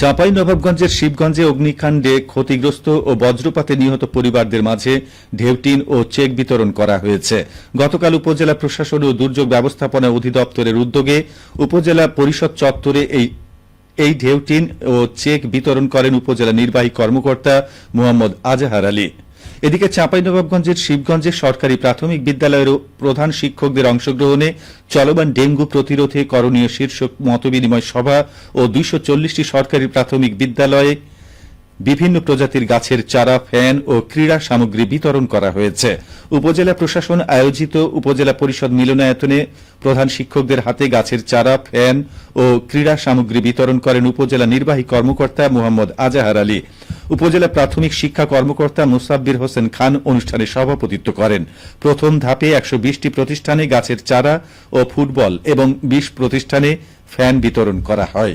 চাঁপাই নবাবগঞ্জের শিবগঞ্জে অগ্নিকাণ্ডে ক্ষতিগ্রস্ত ও বজ্রপাতে নিহত পরিবারদের মাঝে ঢেউটিন ও চেক বিতরণ করা হয়েছে। গতকাল উপজেলা প্রশাসন ও দুর্যোগ ব্যবস্থাপনা অধিদপ্তরের উদ্যোগে উপজেলা পরিষদ চত্বরে এই এই ঢেউটিন ও চেক বিতরণ করেন উপজেলা নির্বাহী কর্মকর্তা মোহাম্মদ আজাহার আলী। এদিকে চাঁপাইনবাবগঞ্জের শিবগঞ্জে সরকারি প্রাথমিক বিদ্যালয়ের প্রধান শিক্ষকদের অংশগ্রহণে চলমান ডেঙ্গু প্রতিরোধে করণীয় শীর্ষক মতবিনিময় সভা ও দুইশো চল্লিশটি সরকারি প্রাথমিক বিদ্যালয়ে বিভিন্ন প্রজাতির গাছের চারা, ফ্যান ও ক্রীড়া সামগ্রী বিতরণ করা হয়েছে। উপজেলা প্রশাসন আয়োজিত উপজেলা পরিষদ মিলনায়তনে প্রধান শিক্ষকদের হাতে গাছের চারা, ফ্যান ও ক্রীড়া সামগ্রী বিতরণ করেন উপজেলা নির্বাহী কর্মকর্তা মোহাম্মদ আজাহার আলী। উপজেলা প্রাথমিক শিক্ষা কর্মকর্তা মুসাব্বির হোসেন খান অনুষ্ঠানে সভাপতিত্ব করেন। প্রথম ধাপে একশো বিশটি প্রতিষ্ঠানে গাছের চারা ও ফুটবল এবং বিশ প্রতিষ্ঠানে ফ্যান বিতরণ করা হয়।